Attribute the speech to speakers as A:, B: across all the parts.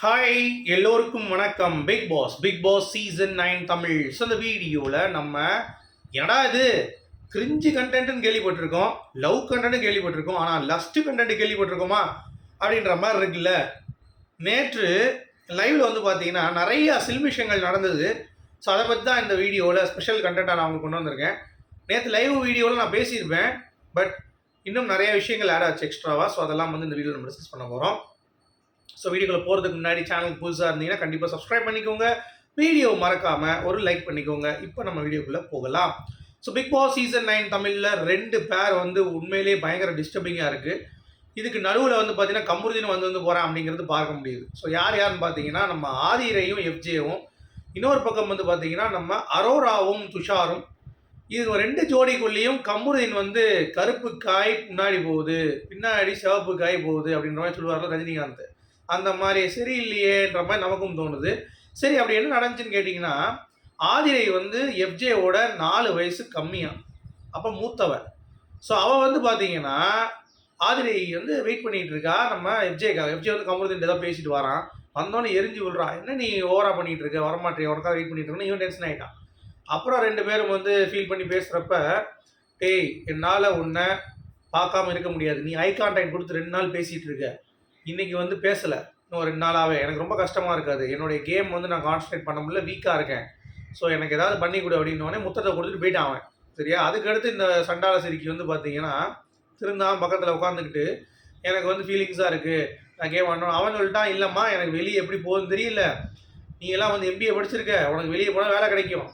A: Hi எல்லோருக்கும் வணக்கம். Bigg Boss Bigg Boss season nine Tamil. So இந்த வீடியோவில் நம்ம என்னடா இது? கிரிஞ்சு கண்டென்ட்னு கேள்விப்பட்டிருக்கோம். லவ் கண்டென்ட் கேள்விப்பட்டிருக்கோம். ஆனால் லஸ்ட் கண்டென்ட் கேள்விப்பட்டிருக்கோமா? அப்படின்ற மாதிரி இருக்குல்ல. நேற்று லைவில் வந்து பார்த்தீங்கன்னா நிறைய சில்மிஷங்கள் நடந்தது. ஸோ அதை பற்றி தான் இந்த வீடியோவில் ஸ்பெஷல் கண்டென்ட்டாக நான் உங்களுக்கு கொண்டு வந்திருக்கேன். நேற்று லைவ் வீடியோவில் நான் பேசியிருப்பேன். பட் இன்னும் நிறைய விஷயங்கள் ஆட் ஆச்சு எக்ஸ்ட்ராவாக ஸோ அதெல்லாம் வந்து இந்த வீடியோவில் நம்ம டிஸ்கஸ் பண்ண போகிறோம் ஸோ வீடியோக்குள்ள போகிறதுக்கு முன்னாடி சேனலுக்கு புதுசாக இருந்தீங்கன்னா கண்டிப்பாக சப்ஸ்கிரைப் பண்ணிக்கோங்க. வீடியோ மறக்காமல் ஒரு லைக் பண்ணிக்கோங்க. இப்போ நம்ம வீடியோக்குள்ளே போகலாம். So Bigg Boss season nine தமிழில் ரெண்டு பேர் வந்து உண்மையிலேயே பயங்கர டிஸ்டர்பிங்காக இருக்குது இதுக்கு நடுவில் வந்து பார்த்தீங்கன்னா கமருதீன் வந்து வந்து போகிறான் அப்படிங்கிறது பார்க்க முடியுது. ஸோ யார் யாருன்னு பார்த்தீங்கன்னா நம்ம ஆதிரையும் எஃப்ஜேவும். இன்னொரு பக்கம் வந்து பார்த்தீங்கன்னா நம்ம அரோராவும் துஷாரும். இது ரெண்டு ஜோடிக்குள்ளேயும் கமருதீன் வந்து கருப்பு காய் முன்னாடி போகுது. பின்னாடி சிவப்பு காய் போகுது அப்படின்ற மாதிரி சொல்லுவார்ல ரஜினிகாந்த். அந்த மாதிரி சரியில்லையேன்ற மாதிரி நமக்கும் தோணுது. சரி அப்படி என்ன நடந்துச்சுன்னு கேட்டிங்கன்னா ஆதிரை வந்து எஃப்ஜேவோட நாலு வயசு கம்மியாக அப்போ மூத்தவ ஸோ அவள் வந்து பார்த்தீங்கன்னா ஆதிரை வந்து வெயிட் பண்ணிகிட்டு இருக்கா. நம்ம எஃப்ஜேக்காக. எஃப்ஜே வந்து கமருதீன் ஏதோ பேசிட்டு வரான். வந்தோடனே எரிஞ்சு விழுறான் என்ன நீ ஓவரா பண்ணிகிட்டு இருக்க? வரமாட்டேன். உனக்காக வெயிட் பண்ணிட்டு இருக்கேன்னு இவன் டென்ஷன் ஆகிட்டான் அப்புறம் ரெண்டு பேரும் வந்து ஃபீல் பண்ணி பேசுகிறப்ப டேய் என்னால் உன்னை பார்க்காம இருக்க முடியாது. நீ ஐ கான்டாக்ட் கொடுத்து ரெண்டு நாள் பேசிகிட்டு இருக்க. இன்னைக்கு வந்து பேசலை. இன்னும் ரெண்டு நாளாகவே எனக்கு ரொம்ப கஷ்டமாக இருக்காது என்னுடைய கேம் வந்து நான் கான்சன்ட்ரேட் பண்ண முடியல வீக்காக இருக்கேன். ஸோ எனக்கு ஏதாவது பண்ணி கொடு அப்படின்னோடனே முத்தத்தை கொடுத்துட்டு போயிட்டான் அவன். சரியா? அதுக்கடுத்து இந்த சண்டால சிரிக்கி வந்து பார்த்தீங்கன்னா திருந்தான் பக்கத்தில் உட்காந்துக்கிட்டு எனக்கு வந்து ஃபீலிங்ஸாக இருக்குது நான் கேம் ஆடணும் அவன் சொல்லிட்டான் இல்லைம்மா எனக்கு வெளியே எப்படி போகுதுன்னு தெரியல. நீ எல்லாம் வந்து எம்பிஏ படிச்சிருக்க. உனக்கு வெளியே போனால் வேலை கிடைக்கும்.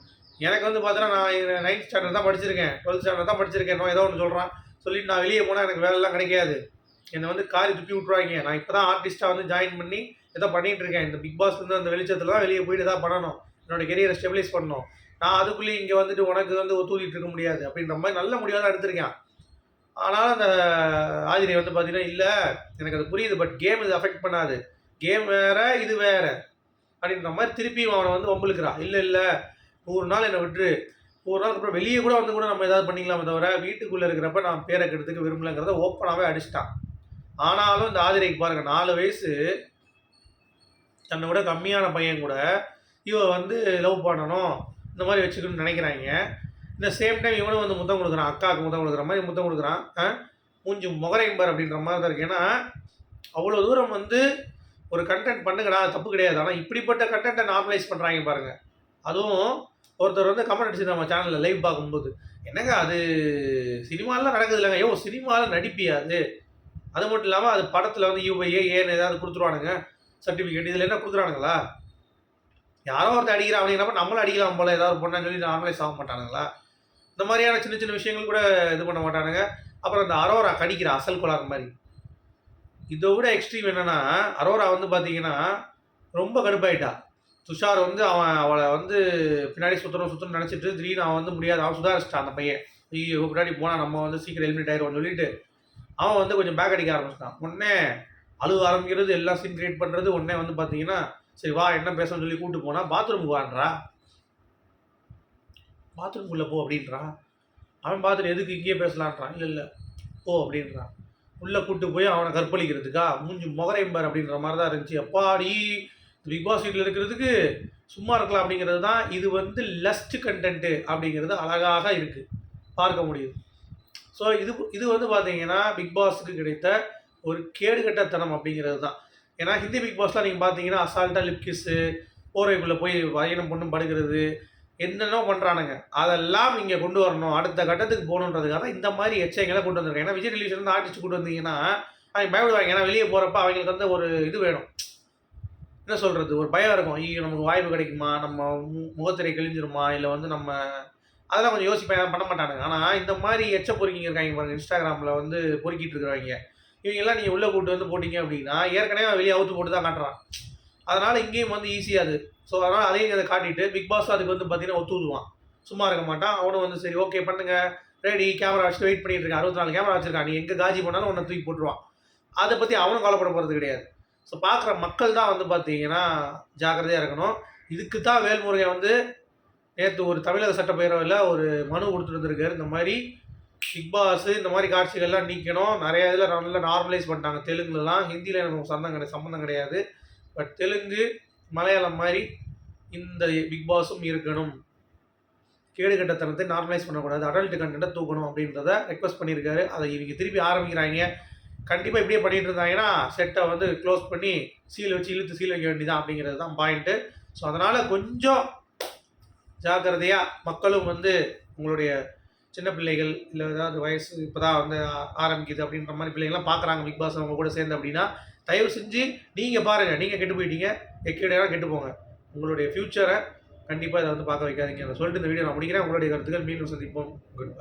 A: எனக்கு வந்து பார்த்தீங்கன்னா நான் நைன்த் ஸ்டாண்டர்ட் தான் படிச்சிருக்கேன். டுவெல்த் ஸ்டாண்டர்ட் தான் படிச்சிருக்கேன். இன்னும் ஏதோ ஒன்று சொல்கிறான் சொல்லிட்டு நான் வெளியே போனால் எனக்கு வேலைலாம் கிடைக்காது. என்னை வந்து காரி துப்பி விட்ருவாங்க நான் இப்போ தான் ஆர்டிஸ்ட்டாக வந்து ஜாயின் பண்ணி ஏதோ பண்ணிகிட்டு இருக்கேன். இந்த பிக் பாஸ் வந்து அந்த வெளிச்சத்தில் தான் வெளியே போயிட்டு தான் பண்ணணும். என்னோட கெரியரை ஸ்டெபிலைஸ் பண்ணணும். நான் அதுக்குள்ளேயே இங்கே வந்துட்டு உனக்கு வந்து ஒத்துழிட்டு இருக்க முடியாது. அப்படின்ற மாதிரி நல்ல முடிவாக தான் எடுத்திருக்கேன். ஆனால் அந்த ஆதிரை வந்து பார்த்தீங்கன்னா இல்லை எனக்கு அது புரியுது பட் கேம் இது அஃபெக்ட் பண்ணாது. கேம் வேறு இது வேறு. அப்படின்ற மாதிரி திருப்பியும் அவனை வந்து வம்புழுக்கிறான் இல்லை இல்லை நூறு நாள் என்னை விட்டுரு. ஒரு நாளுக்கு அப்புறம் வெளியே கூட வந்து கூட நம்ம ஏதாவது பண்ணிக்கலாமே தவிர வீட்டுக்குள்ளே இருக்கிறப்ப நான் பேரை கெடுத்துக்க விரும்பலங்கிறத ஓப்பனாகவே அடிச்சிட்டான். ஆனாலும் இந்த ஆதிரைக்கு பாருங்க நாலு வயசு தன்னை விட கம்மியான பையன் கூட இவ வந்து லவ் பண்ணணும் இந்த மாதிரி வச்சுக்கணும்னு நினைக்கிறாங்க. இந்த சேம் டைம் இவனும் வந்து முத்தம் கொடுக்குறான் அக்காவுக்கு முத்தம் கொடுக்குற மாதிரி முத்தம் கொடுக்குறான் மூஞ்சி முகரையம்பர் அப்படின்ற மாதிரி தான் இருக்கு. ஏன்னா அவ்வளோ தூரம் வந்து ஒரு கண்டென்ட் பண்ணுங்கடா தப்பு கிடையாது. ஆனால் இப்படிப்பட்ட கண்டென்ட்டை நார்மலைஸ் பண்ணுறாங்க பாருங்க. அதுவும் ஒருத்தர் வந்து கமெண்ட் அடிச்சு நம்ம சேனலில் லைவ் பார்க்கும்போது என்னங்க அது சினிமாலாம் நடக்குது இல்லைங்க? ஐயோ சினிமாவில் நடிப்பியாது அது மட்டும் இல்லாமல் அது படத்தில் வந்து யூஐஏ ஏன்னு ஏதாவது கொடுத்துருவானுங்க சர்டிஃபிகேட் இதில் என்ன கொடுத்துருவானுங்களா யாரோ ஒருத்தர் அடிக்கிறான் அப்படிங்கிறப்ப நம்மளும் அடிக்கலாம் போல ஏதாவது பொண்ணான்னு சொல்லி நார்மலைஸ் ஆக மாட்டானுங்களா? இந்த மாதிரியான சின்ன சின்ன விஷயங்கள் கூட இது பண்ண மாட்டானுங்க. அப்புறம் இந்த அரோரா கடிக்கிற அசல் குளார் மாதிரி. இதை விட எக்ஸ்ட்ரீம் என்னென்னா அரோரா வந்து பார்த்தீங்கன்னா ரொம்ப கடுப்பாயிட்டா. துஷார் வந்து அவன் அவளை வந்து பின்னாடி சுத்தணும் சுத்தணும் நினச்சிட்டு திடீர்னு அவன் வந்து முடியாது. அவன் சுதாரிச்சிட்டான் அந்த பையன். ஐயோ பின்னாடி போனால் நம்ம வந்து சீக்கிரம் எலிமினேட் ஆயிடுவோம்னு சொல்லிட்டு அவன் வந்து கொஞ்சம் பேக் அடிக்க ஆரம்பிச்சிட்டான். உடனே அழுக ஆரம்பிக்கிறது எல்லாம் சீன் கிரியேட் பண்ணுறது உடனே வந்து பார்த்தீங்கன்னா சரி வா என்ன பேசணும்னு சொல்லி கூப்பிட்டு போனால் பாத்ரூமுக்கு வான்றா. பாத்ரூம்குள்ளே போ அப்படின்றா. அவன் பார்த்துட்டு எதுக்கு இங்கேயே பேசலான்றான். இல்லை இல்லை போ அப்படின்றான் உள்ளே கூட்டு போய் அவனை கற்பழிக்கிறதுக்கா? மூஞ்சி முகரையம்பார் அப்படின்ற மாதிரி தான் இருந்துச்சு. அப்பாடி பிக் பாஸ் வீட்டில் இருக்கிறதுக்கு சும்மா இருக்கலாம் அப்படிங்கிறது தான் இது வந்து லஸ்ட் கண்டென்ட்டு அப்படிங்கிறது அழகாக இருக்குது பார்க்க முடியுது. ஸோ இது இது வந்து பார்த்தீங்கன்னா பிக் பாஸுக்கு கிடைத்த ஒரு கேடுகட்டத்தனம் அப்படிங்கிறது தான். ஏன்னா ஹிந்தி பிக் பாஸ்லாம் நீங்கள் பார்த்தீங்கன்னா அசால்ட்டாக லிப்கிஸ்ஸு போர்வைக்குள்ளே போய் வயனம் பொண்ணும் படுக்கிறது என்னென்னோ பண்ணுறானுங்க அதெல்லாம் இங்கே கொண்டு வரணும். அடுத்த கட்டத்துக்கு போகணுன்றதுக்காக தான் இந்த மாதிரி எச்சைகளை கொண்டு வந்திருக்காங்க. ஏன்னா விஜய் டெலிவிஷன் வந்து ஆர்டிஸ்ட் கொண்டு வந்தீங்கன்னா அவங்க பயப்படுவாங்க. ஏன்னா வெளியே போகிறப்ப அவங்களுக்கு வந்து ஒரு இது வேணும். என்ன சொல்கிறது ஒரு பயம் இருக்கும். ஐயோ நமக்கு வாய்ப்பு கிடைக்குமா? நம்ம மு- முகத்திரை கிழிஞ்சிருமா? இல்லை வந்து நம்ம அதெல்லாம் கொஞ்சம் யோசிப்பேன் பண்ண மாட்டானுங்க. ஆனால் இந்த மாதிரி எச்ச பொறுக்கிங்க இருக்காங்க பாருங்க இன்ஸ்டாகிராமில் வந்து பொறுக்கிட்டு இருக்கிறவங்க. இவங்கெல்லாம் நீங்கள் உள்ளே கூட்டு வந்து போட்டிங்க அப்படின்னா ஏற்கனவே அவன் வெளியே அவுத்து போட்டு தான் காட்டுறான். அதனால் இங்கேயும் வந்து ஈஸியாக அது. ஸோ அதனால் அதையும் அதை காட்டிட்டு பிக் பாஸ் அதுக்கு வந்து பார்த்தீங்கன்னா ஒத்துடுவான் சும்மா இருக்க மாட்டான். அவனும் வந்து சரி ஓகே பண்ணுங்க. ரெடி கேமரா வச்சுட்டு வெயிட் பண்ணிட்டு இருக்கான். அறுபத்தி நாலு கேமரா வச்சிருக்கான். நீ எங்கே காஜி பண்ணாலும் உன்னை தூக்கி போட்டுருவான். அதை பற்றி அவனும் கவலைப்பட போகிறது கிடையாது. ஸோ பார்க்குற மக்கள் தான் வந்து பார்த்தீங்கன்னா ஜாக்கிரதையாக இருக்கணும். இதுக்கு தான் வேல்முருகன் வந்து நேற்று ஒரு தமிழக சட்டப்பேரவையில் ஒரு மனு கொடுத்துருந்துருக்காரு. இந்த மாதிரி பிக் பாஸ் இந்த மாதிரி காட்சிகள்லாம் நீக்கணும். நிறைய இதில் நல்லா நார்மலைஸ் பண்ணிட்டாங்க. தெலுங்குலலாம் ஹிந்தியில் எனக்கு சந்தம் கிடையாது சம்மந்தம் கிடையாது. பட் தெலுங்கு மலையாளம் மாதிரி இந்த பிக் பாஸும் இருக்கணும். கேடு கட்டத்தனத்தை நார்மலைஸ் பண்ணக்கூடாது. அடல்ட் கண்டென்ட்டை தூக்கணும் அப்படின்றத ரெக்வஸ்ட் பண்ணியிருக்காரு. அதை இவங்க திருப்பி ஆரம்பிக்கிறாங்க. கண்டிப்பாக இப்படியே பண்ணிட்டு இருந்தாங்கன்னா செட்டை வந்து க்ளோஸ் பண்ணி சீல் வச்சு இழுத்து சீல் வைக்க வேண்டியதான் அப்படிங்கிறது தான் பாயிண்ட்டு ஸோ அதனால் கொஞ்சம் ஜாக்கிரதையாக மக்களும் வந்து உங்களுடைய சின்ன பிள்ளைகள் இல்லை ஏதாவது வயசு இப்போ தான் வந்து ஆரம்பிக்குது அப்படின்ற மாதிரி பிள்ளைங்களாம் பார்க்குறாங்க பிக் பாஸ் அவங்க கூட சேர்ந்து அப்படின்னா தயவு செஞ்சு நீங்கள் பாருங்கள் நீங்கள் கெட்டு போயிட்டீங்க எக்கேடையாக கெட்டு போங்க. உங்களுடைய ஃப்யூச்சரை கண்டிப்பாக இதை வந்து பார்க்க வைக்காதீங்க. அதை சொல்லிட்டு இந்த வீடியோ நான் முடிக்கிறேன். உங்களுடைய கருத்துக்கள் மீண்டும் சந்திப்போம். குட்